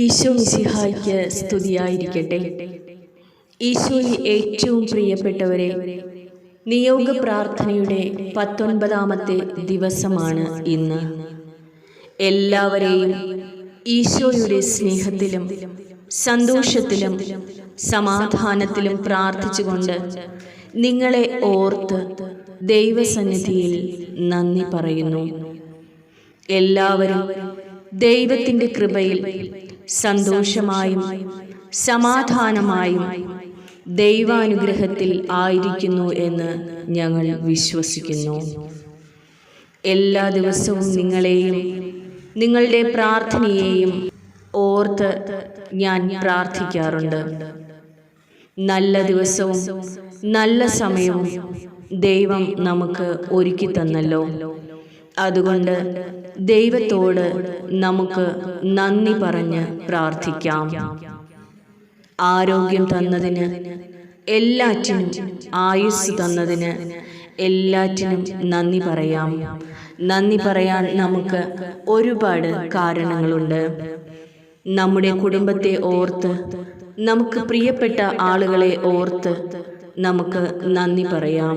ഈശോ മിശിഹായ്ക്ക് സ്തുതിയായിരിക്കട്ടെ. ഈശോയിൽ ഏറ്റവും പ്രിയപ്പെട്ടവരെ നിയോഗ പ്രാർത്ഥനയുടെ പത്തൊൻപതാമത്തെ ദിവസമാണ് ഇന്ന്. എല്ലാവരെയും ഈശോയുടെ സ്നേഹത്തിലും സന്തോഷത്തിലും സമാധാനത്തിലും പ്രാർത്ഥിച്ചുകൊണ്ട് നിങ്ങളെ ഓർത്ത് ദൈവസന്നിധിയിൽ നന്ദി പറയുന്നു. എല്ലാവരും ദൈവത്തിന്റെ കൃപയിൽ സന്തോഷമായും സമാധാനമായും ദൈവാനുഗ്രഹത്തിൽ ആയിരിക്കുന്നു എന്ന് ഞങ്ങൾ വിശ്വസിക്കുന്നു. എല്ലാ ദിവസവും നിങ്ങളെയും നിങ്ങളുടെ പ്രാർത്ഥനയെയും ഓർത്ത് ഞാൻ പ്രാർത്ഥിക്കാറുണ്ട്. നല്ല ദിവസവും നല്ല സമയവും ദൈവം നമുക്ക് ഒരുക്കി തന്നല്ലോ. അതുകൊണ്ട് ദൈവത്തോട് നമുക്ക് നന്ദി പറഞ്ഞ് പ്രാർത്ഥിക്കാം. ആരോഗ്യം തന്നതിന് എല്ലാറ്റിനും ആയുസ് തന്നതിന് എല്ലാറ്റിനും നന്ദി പറയാം. നന്ദി പറയാൻ നമുക്ക് ഒരുപാട് കാരണങ്ങളുണ്ട്. നമ്മുടെ കുടുംബത്തെ ഓർത്ത് നമുക്ക് പ്രിയപ്പെട്ട ആളുകളെ ഓർത്ത് നമുക്ക് നന്ദി പറയാം.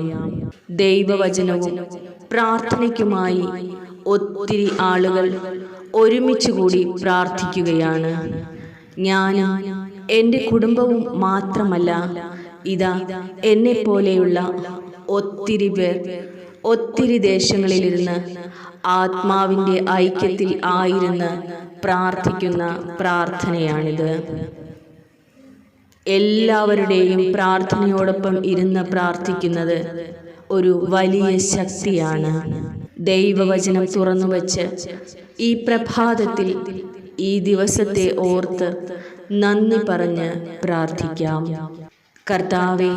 ദൈവവചനവും പ്രാർത്ഥനയ്ക്കുമായി ഒത്തിരി ആളുകൾ ഒരുമിച്ച് കൂടി പ്രാർത്ഥിക്കുകയാണ്. ഞാനും എന്റെ കുടുംബവും മാത്രമല്ല ഇതാ എന്നെ പോലെയുള്ള ഒത്തിരി പേർ ഒത്തിരി ദേശങ്ങളിലിരുന്ന് ആത്മാവിന്റെ ഐക്യത്തിൽ ആയിരുന്ന് പ്രാർത്ഥിക്കുന്ന പ്രാർത്ഥനയാണിത്. എല്ലാവരുടെയും പ്രാർത്ഥനയോടൊപ്പം ഇരുന്ന് പ്രാർത്ഥിക്കുന്നത് ഒരു വലിയ ശക്തിയാണ്. ദൈവവചനം തുറന്നു വച്ച് ഈ പ്രഭാതത്തിൽ ഈ ദിവസത്തെ ഓർത്ത് നന്ദി പറഞ്ഞ് പ്രാർത്ഥിക്കാം. കർത്താവെ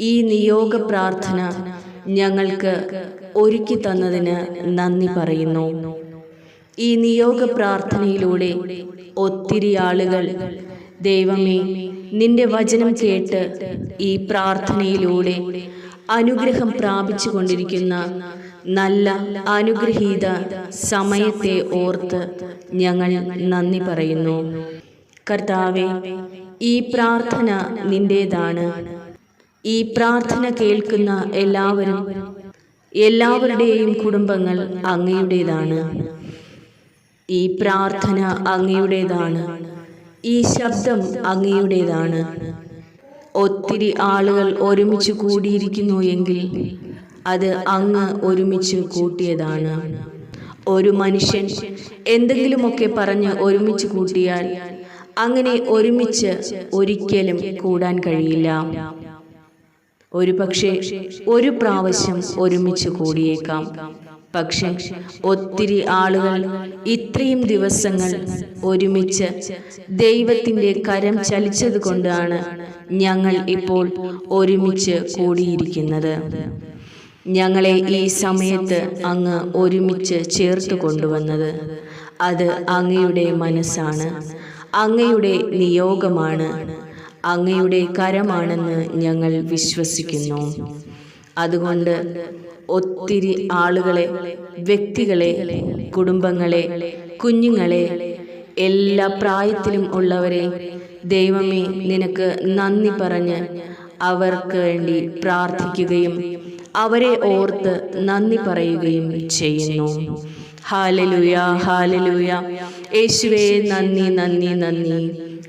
ഈ നിയോഗ പ്രാർത്ഥന ഞങ്ങൾക്ക് ഒരുക്കി തന്നതിന് നന്ദി പറയുന്നു. ഈ നിയോഗ പ്രാർത്ഥനയിലൂടെ ഒത്തിരി ആളുകൾ ദൈവമേ നിന്റെ വചനം കേട്ട് ഈ പ്രാർത്ഥനയിലൂടെ അനുഗ്രഹം പ്രാപിച്ചു കൊണ്ടിരിക്കുന്ന നല്ല അനുഗ്രഹീത സമയത്തെ ഓർത്ത് ഞങ്ങൾ നന്ദി പറയുന്നു. കർത്താവെ ഈ പ്രാർത്ഥന നിന്റേതാണ്. ഈ പ്രാർത്ഥന കേൾക്കുന്ന എല്ലാവരും എല്ലാവരുടെയും കുടുംബങ്ങൾ അങ്ങയുടേതാണ്. ഈ പ്രാർത്ഥന അങ്ങയുടേതാണ്. ഈ ശബ്ദം അങ്ങയുടേതാണ്. ഒത്തിരി ആളുകൾ ഒരുമിച്ച് കൂടിയിരിക്കുന്നു എങ്കിൽ അത് അങ്ങ് ഒരുമിച്ച് കൂട്ടിയതാണ്. ഒരു മനുഷ്യൻ എന്തെങ്കിലുമൊക്കെ പറഞ്ഞ് ഒരുമിച്ച് കൂട്ടിയാൽ അങ്ങനെ ഒരുമിച്ച് ഒരിക്കലും കൂടാൻ കഴിയില്ല. ഒരു പക്ഷേ ഒരു പ്രാവശ്യം ഒരുമിച്ച് കൂടിയേക്കാം. പക്ഷെ ഒത്തിരി ആളുകൾ ഇത്രയും ദിവസങ്ങൾ ഒരുമിച്ച് ദൈവത്തിന്റെ കരം ചലിച്ചത് കൊണ്ടാണ് ഞങ്ങൾ ഇപ്പോൾ ഒരുമിച്ച് കൂടിയിരിക്കുന്നത്. ഞങ്ങളെ ഈ സമയത്ത് അങ്ങ് ഒരുമിച്ച് ചേർത്ത് കൊണ്ടുവന്നത് അത് അങ്ങയുടെ മനസ്സാണ്. അങ്ങയുടെ നിയോഗമാണ്. അങ്ങയുടെ കരമാണെന്ന് ഞങ്ങൾ വിശ്വസിക്കുന്നു. അതുകൊണ്ട് ഒത്തിരി ആളുകളെ വ്യക്തികളെ കുടുംബങ്ങളെ കുഞ്ഞുങ്ങളെ എല്ലാ പ്രായത്തിലും ഉള്ളവരെ ദൈവമേ നിനക്ക് നന്ദി പറഞ്ഞ് അവർക്ക് വേണ്ടി പ്രാർത്ഥിക്കുകയും അവരെ ഓർത്ത് നന്ദി പറയുകയും ചെയ്യുന്നു. ഹാലലുയ ഹാലലുയ യേശുവേ നന്ദി നന്ദി നന്ദി.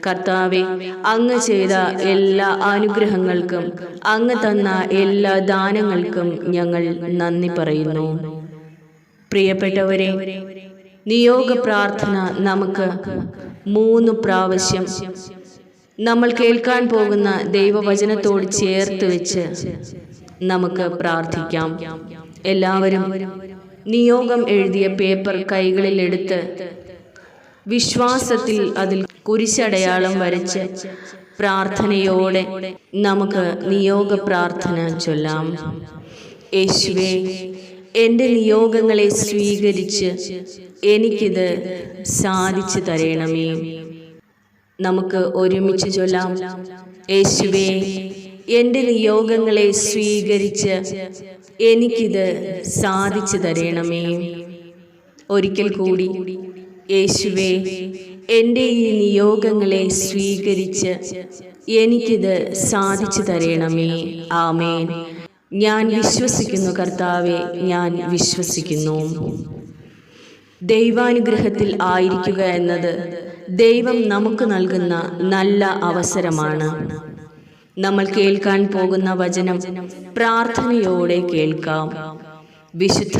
കർത്താവെ അങ്ങ് ചെയ്ത എല്ലാ അനുഗ്രഹങ്ങൾക്കും അങ്ങ് തന്ന എല്ലാ ദാനങ്ങൾക്കും ഞങ്ങൾ നന്ദി പറയുന്നു. പ്രിയപ്പെട്ടവരെ നിയോഗ പ്രാർത്ഥന നമുക്ക് മൂന്ന് പ്രാവശ്യം നമ്മൾ കേൾക്കാൻ പോകുന്ന ദൈവവചനത്തോട് ചേർത്ത് വെച്ച് നമുക്ക് പ്രാർത്ഥിക്കാം. എല്ലാവരും നിയോഗം എഴുതിയ പേപ്പർ കൈകളിൽ എടുത്ത് വിശ്വാസത്തിൽ അതിൽ കുരിശടയാളം വരച്ച് പ്രാർത്ഥനയോടെ നമുക്ക് നിയോഗ പ്രാർത്ഥന ചൊല്ലാം. യേശുവേ എന്റെ നിയോഗങ്ങളെ സ്വീകരിച്ച് എനിക്കിത് സാധിച്ചു തരണമേ. നമുക്ക് ഒരുമിച്ച് ചൊല്ലാം. യേശുവേ എന്റെ നിയോഗങ്ങളെ സ്വീകരിച്ച് എനിക്കിത് സാധിച്ചു തരണമേ. ഒരിക്കൽ കൂടി യേശുവേ എന്റെ ഈ നിയോഗങ്ങളെ സ്വീകരിച്ച് എനിക്കിത് സാധിച്ചു തരണമേ. ആമേൻ. ഞാൻ വിശ്വസിക്കുന്നു കർത്താവെ ഞാൻ വിശ്വസിക്കുന്നു. ദൈവാനുഗ്രഹത്തിൽ ആയിരിക്കുക എന്നത് ദൈവം നമുക്ക് നൽകുന്ന നല്ല അവസരമാണ്. നമ്മൾ കേൾക്കാൻ പോകുന്ന വചനം പ്രാർത്ഥനയോടെ കേൾക്കാം. വിശുദ്ധ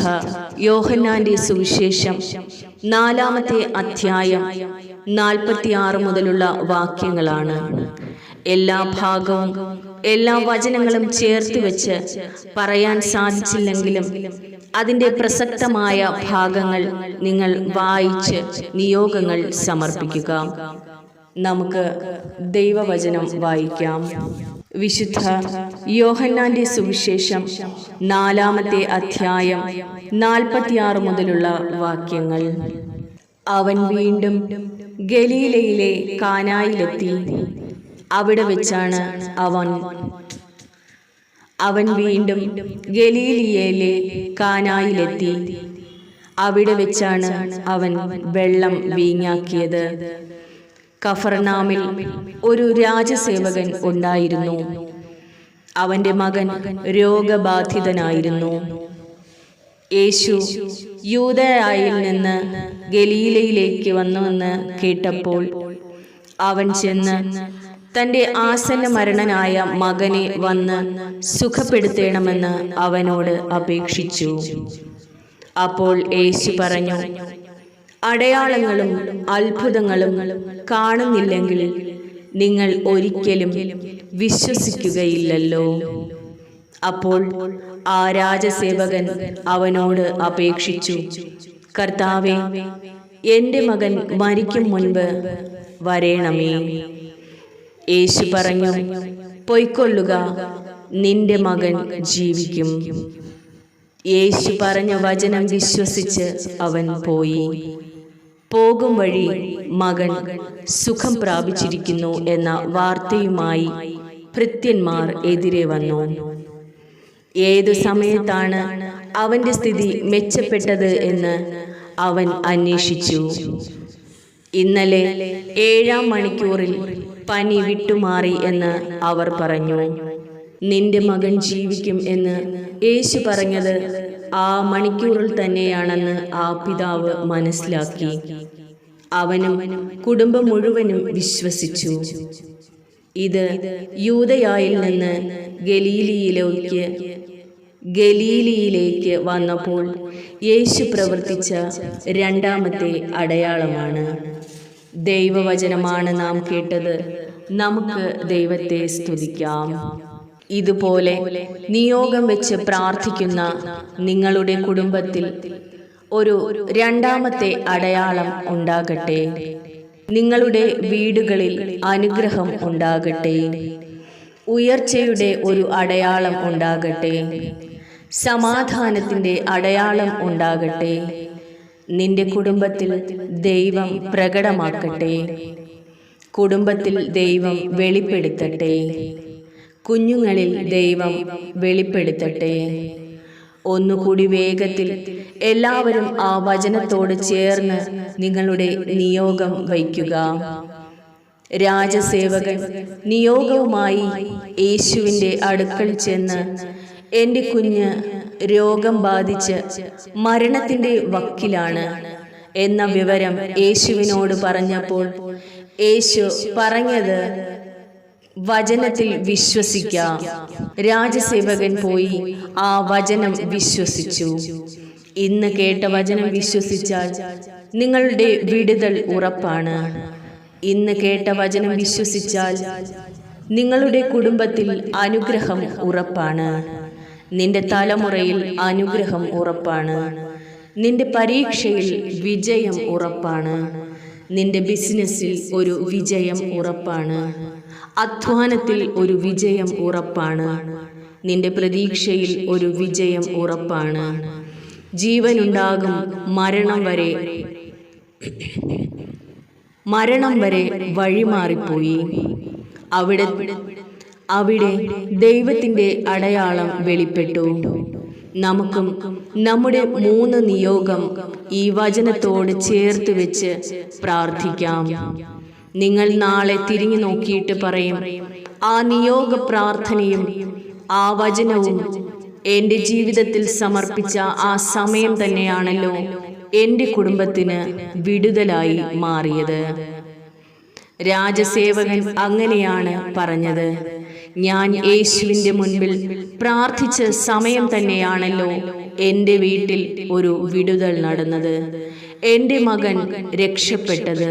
യോഹന്നാന്റെ സുവിശേഷം നാലാമത്തെ അധ്യായം നാൽപ്പത്തിയാറ് മുതലുള്ള വാക്യങ്ങളാണ്. എല്ലാ ഭാഗവും എല്ലാ വചനങ്ങളും ചേർത്ത് വെച്ച് പറയാൻ സാധിച്ചില്ലെങ്കിലും അതിന്റെ പ്രസക്തമായ ഭാഗങ്ങൾ നിങ്ങൾ വായിച്ച് നിയോഗങ്ങൾ സമർപ്പിക്കുക. നമുക്ക് ദൈവവചനം വായിക്കാം. വിശുദ്ധ യോഹന്നാന്റെ സുവിശേഷം നാലാമത്തെ അധ്യായം നാൽപ്പത്തിയാറ് മുതലുള്ള വാക്യങ്ങൾ. അവൻ വീണ്ടും ഗലീലയിലെ കാനായിലെത്തി. അവിടെ വെച്ചാണ് അവൻ. അവൻ വീണ്ടും ഗലീലിയയിലെ കാനായിലെത്തി. അവിടെ വെച്ചാണ് അവൻ വെള്ളം വീഞ്ഞാക്കിയത്. കഫർനാമിൽ ഒരു രാജസേവകൻ ഉണ്ടായിരുന്നു. അവന്റെ മകൻ രോഗബാധിതനായിരുന്നു. യേശു യൂതയായിൽ നിന്ന് ഗലീലയിലേക്ക് വന്നുവെന്ന് കേട്ടപ്പോൾ അവൻ ചെന്ന് തന്റെ ആസന്ന മരണനായ മകനെ വന്ന് സുഖപ്പെടുത്തേണമെന്ന് അവനോട് അപേക്ഷിച്ചു. അപ്പോൾ യേശു പറഞ്ഞു അടയാളങ്ങളും അത്ഭുതങ്ങളും കാണുന്നില്ലെങ്കിൽ നിങ്ങൾ ഒരിക്കലും വിശ്വസിക്കുകയില്ലല്ലോ. അപ്പോൾ ആ രാജസേവകൻ അവനോട് അപേക്ഷിച്ചു കർത്താവെ എന്റെ മകൻ മരിക്കും മുൻപ് വരേണമേ. യേശു പറഞ്ഞു പൊയ്ക്കൊള്ളുക നിന്റെ മകൻ ജീവിക്കും. യേശു പറഞ്ഞ വചനം വിശ്വസിച്ച് അവൻ പോയി. പോകും വഴി മകൻ സുഖം പ്രാപിച്ചിരിക്കുന്നു എന്ന വാർത്തയുമായി ഭൃത്യന്മാർ എതിരെ വന്നു. ഏതു സമയത്താണ് അവന്റെ സ്ഥിതി മെച്ചപ്പെട്ടത് എന്ന് അവൻ അന്വേഷിച്ചു. ഇന്നലെ ഏഴാം മണിക്കൂറിൽ പനി വിട്ടുമാറി എന്ന് അവർ പറഞ്ഞു. നിന്റെ മകൻ ജീവിക്കും എന്ന് യേശു പറഞ്ഞത് ആ മണിക്കൂറിൽ തന്നെയാണെന്ന് ആ പിതാവ് മനസ്സിലാക്കി. അവനും കുടുംബം മുഴുവനും വിശ്വസിച്ചു. ഇത് യൂതയായിൽ നിന്ന് ഗലീലിയിലേക്ക് ഗലീലിയിലേക്ക് വന്നപ്പോൾ യേശു പ്രവർത്തിച്ച രണ്ടാമത്തെ അടയാളമാണ്. ദൈവവചനമാണ് നാം കേട്ടത്. നമുക്ക് ദൈവത്തെ സ്തുതിക്കാം. ഇതുപോലെ നിയോഗം വെച്ച് പ്രാർത്ഥിക്കുന്ന നിങ്ങളുടെ കുടുംബത്തിൽ ഒരു രണ്ടാമത്തെ അടയാളം ഉണ്ടാകട്ടെ. നിങ്ങളുടെ വീടുകളിൽ അനുഗ്രഹം ഉണ്ടാകട്ടെ. ഉയർച്ചയുടെ ഒരു അടയാളം ഉണ്ടാകട്ടെ. സമാധാനത്തിന്റെ അടയാളം ഉണ്ടാകട്ടെ. നിന്റെ കുടുംബത്തിൽ ദൈവം പ്രകടമാക്കട്ടെ. കുടുംബത്തിൽ ദൈവം വെളിപ്പെടുത്തട്ടെ. കുഞ്ഞുങ്ങളിൽ ദൈവം വെളിപ്പെടുത്തട്ടെ. ഒന്നുകൂടി വേഗത്തിൽ എല്ലാവരും ആ വചനത്തോട് ചേർന്ന് നിങ്ങളുടെ നിയോഗം വയ്ക്കുക. രാജസേവകൻ നിയോഗവുമായി യേശുവിന്റെ അടുക്കൽ ചെന്ന് എന്റെ കുഞ്ഞ് രോഗം ബാധിച്ച് മരണത്തിന്റെ വക്കിലാണ് എന്ന വിവരം യേശുവിനോട് പറഞ്ഞപ്പോൾ യേശു പറഞ്ഞത് വചനത്തിൽ വിശ്വസിക്കാം. രാജസേവകൻ പോയി ആ വചനം വിശ്വസിച്ചു. ഇന്ന് കേട്ട വചനം വിശ്വസിച്ചാൽ നിങ്ങളുടെ വിടുതൽ ഉറപ്പാണ്. ഇന്ന് കേട്ട വചനം വിശ്വസിച്ചാൽ നിങ്ങളുടെ കുടുംബത്തിൽ അനുഗ്രഹം ഉറപ്പാണ്. നിന്റെ തലമുറയിൽ അനുഗ്രഹം ഉറപ്പാണ്. നിന്റെ പരീക്ഷയിൽ വിജയം ഉറപ്പാണ്. നിന്റെ ബിസിനസ്സിൽ ഒരു വിജയം ഉറപ്പാണ്. അധ്വാനത്തിൽ ഒരു വിജയം ഉറപ്പാണ്. നിന്റെ പ്രതീക്ഷയിൽ ഒരു വിജയം ഉറപ്പാണ്. ജീവനുണ്ടാകും മരണം വരെ. മരണം വരെ വഴിമാറിപ്പോയി. അവിടെ അവിടെ ദൈവത്തിന്റെ അടയാളം വെളിപ്പെട്ടു. നമുക്കും നമ്മുടെ മൂന്ന് നിയോഗം ഈ വചനത്തോട് ചേർത്ത് വെച്ച് പ്രാർത്ഥിക്കാം. നിങ്ങൾ നാളെ തിരിഞ്ഞു നോക്കിയിട്ട് പറയും ആ നിയോഗ പ്രാർത്ഥനയും ആ വചനവും എന്റെ ജീവിതത്തിൽ സമർപ്പിച്ച ആ സമയം തന്നെയാണല്ലോ എന്റെ കുടുംബത്തിന് വിടുതലായി മാറിയത്. രാജസേവകൻ അങ്ങനെയാണ് പറഞ്ഞത് ഞാൻ യേശുവിന്റെ മുൻപിൽ പ്രാർത്ഥിച്ച സമയം തന്നെയാണല്ലോ എന്റെ വീട്ടിൽ ഒരു വിടുതൽ നടന്നത് എന്റെ മകൻ രക്ഷപ്പെട്ടത്.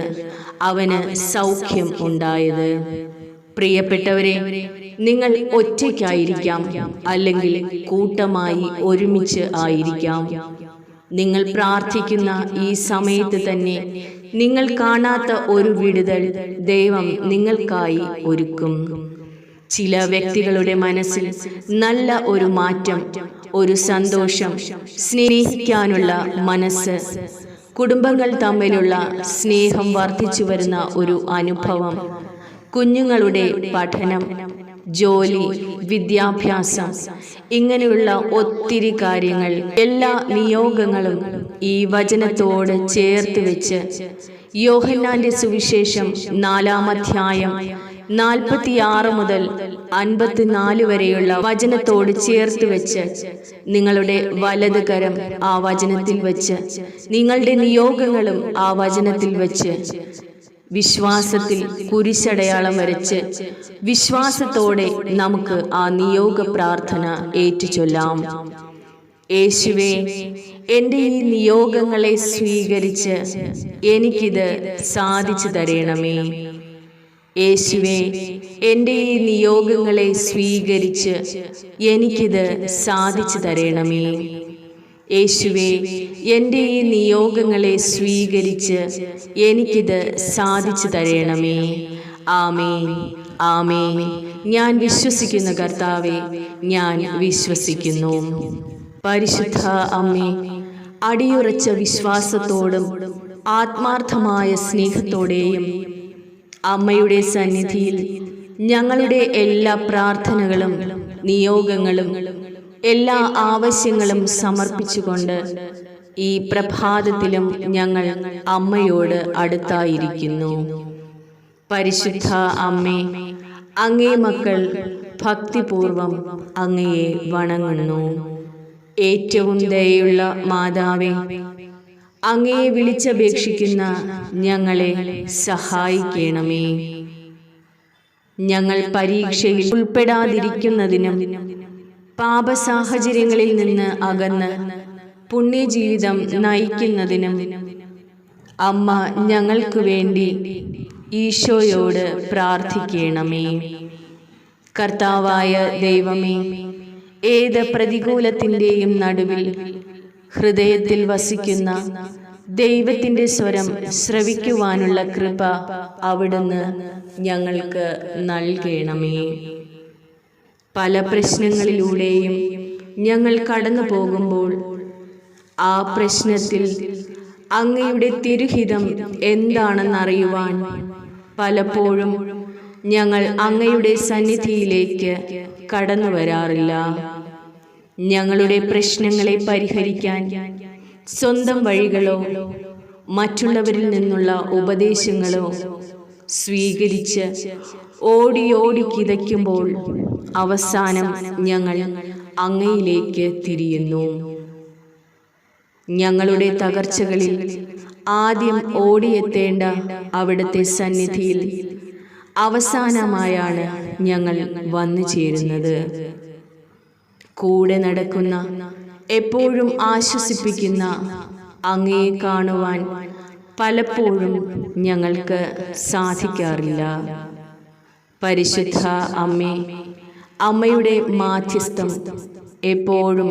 അവന് സൗഖ്യം ഉണ്ടായത്. പ്രിയപ്പെട്ടവരെ നിങ്ങൾ ഒറ്റയ്ക്കായിരിക്കാം അല്ലെങ്കിൽ കൂട്ടമായി ഒരുമിച്ച് ആയിരിക്കാം. നിങ്ങൾ പ്രാർത്ഥിക്കുന്ന ഈ സമയത്ത് തന്നെ നിങ്ങൾ കാണാത്ത ഒരു വിടുതൽ ദൈവം നിങ്ങൾക്കായി ഒരുക്കും. ചില വ്യക്തികളുടെ മനസ്സിൽ നല്ല ഒരു മാറ്റം ഒരു സന്തോഷം സ്നേഹിക്കാനുള്ള മനസ്സ് കുടുംബങ്ങൾ തമ്മിലുള്ള സ്നേഹം വർദ്ധിച്ചു വരുന്ന ഒരു അനുഭവം. കുഞ്ഞുങ്ങളുടെ പഠനം ജോലി വിദ്യാഭ്യാസം ഇങ്ങനെയുള്ള ഒത്തിരി കാര്യങ്ങൾ എല്ലാ നിയോഗങ്ങളും ഈ വചനത്തോട് ചേർത്ത് വെച്ച് യോഹന്നാന്റെ സുവിശേഷം നാലാം അധ്യായം നാൽപ്പത്തിയാറ് മുതൽ അൻപത്തിനാല് വരെയുള്ള വചനത്തോട് ചേർത്ത് വെച്ച് നിങ്ങളുടെ വലത് കരം ആ വചനത്തിൽ വെച്ച് നിങ്ങളുടെ നിയോഗങ്ങളും ആ വചനത്തിൽ വെച്ച് വിശ്വാസത്തിൽ കുരിശടയാളം വരച്ച് വിശ്വാസത്തോടെ നമുക്ക് ആ നിയോഗ പ്രാർത്ഥന ഏറ്റുചൊല്ലാം. യേശുവേ എന്റെ ഈ നിയോഗങ്ങളെ സ്വീകരിച്ച് എനിക്കിത് സാധിച്ചു തരണമേ. യേശുവേ എന്റെ ഈ നിയോഗങ്ങളെ സ്വീകരിച്ച് എനിക്കിത് സാധിച്ചു തരണമേ. യേശുവെ എന്റെ ഈ നിയോഗങ്ങളെ സ്വീകരിച്ച് എനിക്കിത് സാധിച്ചു തരണമേ. ആമേ ആമേ ഞാൻ വിശ്വസിക്കുന്ന കർത്താവെ ഞാൻ വിശ്വസിക്കുന്നു. പരിശുദ്ധ അമ്മേ അടിയുറച്ച വിശ്വാസത്തോടും ആത്മാർത്ഥമായ സ്നേഹത്തോടെയും അമ്മയുടെ സന്നിധിയിൽ ഞങ്ങളുടെ എല്ലാ പ്രാർത്ഥനകളും നിയോഗങ്ങളും എല്ലാ ആവശ്യങ്ങളും സമർപ്പിച്ചുകൊണ്ട് ഈ പ്രഭാതത്തിലും ഞങ്ങൾ അമ്മയോട് അടുത്തായിരിക്കുന്നു. പരിശുദ്ധ അമ്മേ അങ്ങേ മക്കൾ ഭക്തിപൂർവം അങ്ങയെ വണങ്ങുന്നു. ഏറ്റവും ദയുള്ള മാതാവേ അങ്ങയെ വിളിച്ചപേക്ഷിക്കുന്ന ഞങ്ങളെ സഹായിക്കണമേ. ഞങ്ങൾ പരീക്ഷയിൽ ഉൾപ്പെടാതിരിക്കുന്നതിനും പാപസാഹചര്യങ്ങളിൽ നിന്ന് അകന്ന് പുണ്യജീവിതം നയിക്കുന്നതിനും അമ്മ ഞങ്ങൾക്ക് വേണ്ടി ഈശോയോട് പ്രാർത്ഥിക്കണമേ. കർത്താവായ ദൈവമേ ഏത് പ്രതികൂലത്തിന്റെയും നടുവിൽ ഹൃദയത്തിൽ വസിക്കുന്ന ദൈവത്തിന്റെ സ്വരം ശ്രവിക്കുവാനുള്ള കൃപ അവിടുന്ന് ഞങ്ങൾക്ക് നൽകണമേ. പല പ്രശ്നങ്ങളിലൂടെയും ഞങ്ങൾ കടന്നു പോകുമ്പോൾ ആ പ്രശ്നത്തിൽ അങ്ങയുടെ തിരുഹിതം എന്താണെന്നറിയുവാൻ പലപ്പോഴും ഞങ്ങൾ അങ്ങയുടെ സന്നിധിയിലേക്ക് കടന്നു വരാറില്ല. ഞങ്ങളുടെ പ്രശ്നങ്ങളെ പരിഹരിക്കാൻ സ്വന്തം വഴികളോ മറ്റുള്ളവരിൽ നിന്നുള്ള ഉപദേശങ്ങളോ സ്വീകരിച്ച് ഓടി ഓടി കിതയ്ക്കുമ്പോൾ അവസാനം ഞങ്ങൾ അങ്ങയിലേക്ക് തിരിയുന്നു. ഞങ്ങളുടെ തകർച്ചകളിൽ ആദ്യം ഓടിയെത്തേണ്ട അവിടുത്തെ സന്നിധിയിൽ അവസാനമായാണ് ഞങ്ങൾ വന്നു ചേരുന്നത് കൂടെ നടക്കുന്ന എപ്പോഴും ആശ്വസിപ്പിക്കുന്ന അങ്ങയെ കാണുവാൻ പലപ്പോഴും ഞങ്ങൾക്ക് സാധിക്കാറില്ല. പരിശുദ്ധ അമ്മേ അമ്മയുടെ മാധ്യസ്ഥം എപ്പോഴും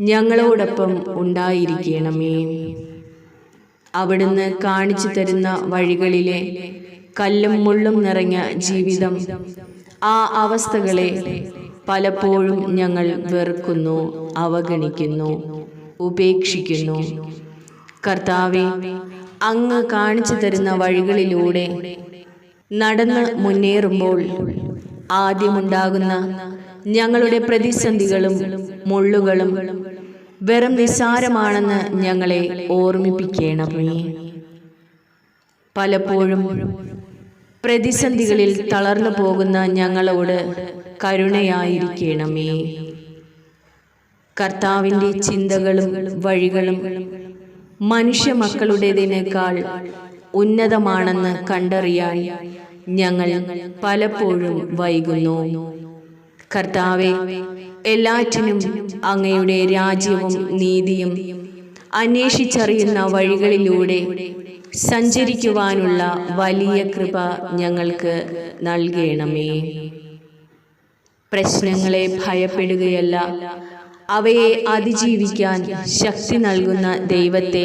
ഞങ്ങളോടൊപ്പം ഉണ്ടായിരിക്കണമേ. അവിടുന്ന് കാണിച്ചു തരുന്ന വഴികളിലെ കല്ലും മുള്ളും നിറഞ്ഞ ജീവിതം ആ അവസ്ഥകളെ പലപ്പോഴും ഞങ്ങൾ വെറുക്കുന്നു അവഗണിക്കുന്നു ഉപേക്ഷിക്കുന്നു. കർത്താവെ അങ്ങ് കാണിച്ചു തരുന്ന വഴികളിലൂടെ നടന്ന് മുന്നേറുമ്പോൾ ആദ്യമുണ്ടാകുന്ന ഞങ്ങളുടെ പ്രതിസന്ധികളും മുള്ളുകളും വെറും നിസ്സാരമാണെന്ന് ഞങ്ങളെ ഓർമ്മിപ്പിക്കണമേ. പലപ്പോഴും പ്രതിസന്ധികളിൽ തളർന്നു പോകുന്ന ഞങ്ങളോട് കരുണയായിരിക്കണമേ. കർത്താവിന്റെ ചിന്തകളും വഴികളും മനുഷ്യ മക്കളുടേതിനേക്കാൾ ഉന്നതമാണെന്ന് കണ്ടറിയാൻ ഞങ്ങൾ പലപ്പോഴും വൈകുന്നു. കർത്താവെ എല്ലാറ്റിനും അങ്ങയുടെ രാജ്യവും നീതിയും അന്വേഷിച്ചറിയുന്ന വഴികളിലൂടെ സഞ്ചരിക്കുവാനുള്ള വലിയ കൃപ ഞങ്ങൾക്ക് നൽകണമേ. പ്രശ്നങ്ങളെ ഭയപ്പെടുകയല്ല അവയെ അതിജീവിക്കാൻ ശക്തി നൽകുന്ന ദൈവത്തെ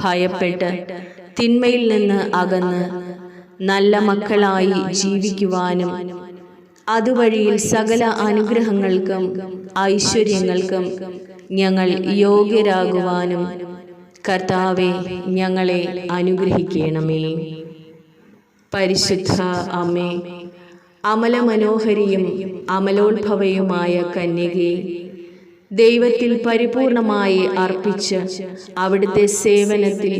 ഭയപ്പെട്ട് തിന്മയിൽ നിന്ന് അകന്ന് നല്ല മക്കളായി ജീവിക്കുവാനും അതുവഴിയിൽ സകല അനുഗ്രഹങ്ങൾക്കും ഐശ്വര്യങ്ങൾക്കും ഞങ്ങൾ യോഗ്യരാകുവാനും കർത്താവെ ഞങ്ങളെ അനുഗ്രഹിക്കണമേ. പരിശുദ്ധ അമ്മേ അമലമനോഹരിയും അമലോത്ഭവയുമായ കന്യകയെ ദൈവത്തിൽ പരിപൂർണമായി അർപ്പിച്ച് അവിടുത്തെ സേവനത്തിൽ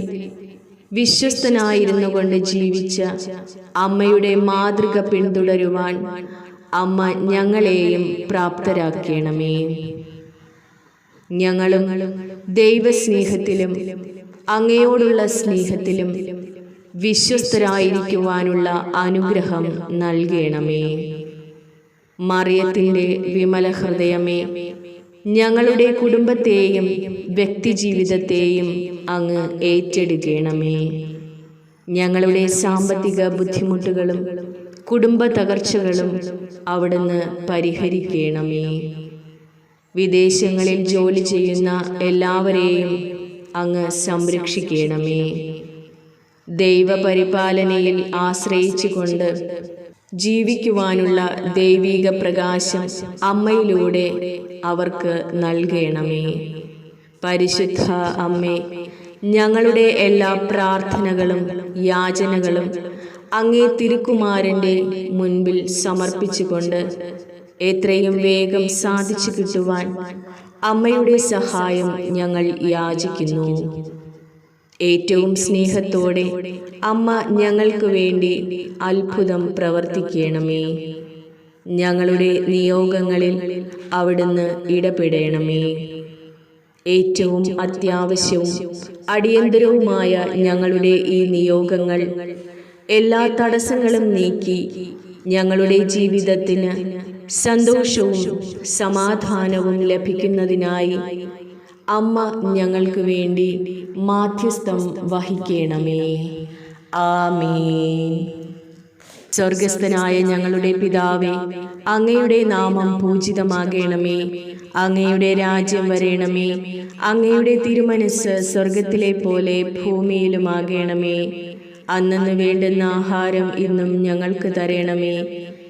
വിശ്വസ്തനായിരുന്നു കൊണ്ട് ജീവിച്ച അമ്മയുടെ മാതൃക പിന്തുടരുവാൻ അമ്മ ഞങ്ങളെയും പ്രാപ്തരാക്കണമേ. ഞങ്ങളും ദൈവസ്നേഹത്തിലും അങ്ങയോടുള്ള സ്നേഹത്തിലും വിശ്വസ്തരായിരിക്കുവാനുള്ള അനുഗ്രഹം നൽകണമേ. മറിയത്തിന്റെ വിമല ഹൃദയമേ ഞങ്ങളുടെ കുടുംബത്തെയും വ്യക്തിജീവിതത്തെയും അങ്ങ് ഏറ്റെടുക്കണമേ. ഞങ്ങളുടെ സാമ്പത്തിക ബുദ്ധിമുട്ടുകളും കുടുംബ തകർച്ചകളും അവിടുന്ന് പരിഹരിക്കണമേ. വിദേശങ്ങളിൽ ജോലി ചെയ്യുന്ന എല്ലാവരെയും അങ്ങ് സംരക്ഷിക്കണമേ. ദൈവപരിപാലനയിൽ ആശ്രയിച്ചുകൊണ്ട് ജീവിക്കുവാനുള്ള ദൈവിക പ്രകാശം അമ്മയിലൂടെ അവർക്ക് നൽകണമേ. പരിശുദ്ധ അമ്മേ ഞങ്ങളുടെ എല്ലാ പ്രാർത്ഥനകളും യാചനകളും അങ്ങേ തിരുക്കുമാരന്റെ മുൻപിൽ സമർപ്പിച്ചുകൊണ്ട് എത്രയും വേഗം സാധിച്ചു കിട്ടുവാൻ അമ്മയുടെ സഹായം ഞങ്ങൾ യാചിക്കുന്നു. ഏറ്റവും സ്നേഹത്തോടെ അമ്മ ഞങ്ങൾക്ക് വേണ്ടി അത്ഭുതം പ്രവർത്തിക്കണമേ. ഞങ്ങളുടെ നിയോഗങ്ങളിൽ അവിടുന്ന് ഇടപെടണമേ. ഏറ്റവും അത്യാവശ്യവും അടിയന്തരവുമായ ഞങ്ങളുടെ ഈ നിയോഗങ്ങൾ എല്ലാ തടസ്സങ്ങളും നീക്കി ഞങ്ങളുടെ ജീവിതത്തിന് സന്തോഷവും സമാധാനവും ലഭിക്കുന്നതിനായി അമ്മ ഞങ്ങൾക്ക് വേണ്ടി മാധ്യസ്ഥം വഹിക്കണമേ. ആമീൻ. സ്വർഗസ്ഥനായ ഞങ്ങളുടെ പിതാവേ അങ്ങയുടെ നാമം പൂജിതമാകണമേ. അങ്ങയുടെ രാജ്യം വരേണമേ. അങ്ങയുടെ തിരുമനസ് സ്വർഗത്തിലെ പോലെ ഭൂമിയിലുമാകണമേ. അന്നു വേണ്ടുന്ന ആഹാരം ഇന്നും ഞങ്ങൾക്ക് തരണമേ.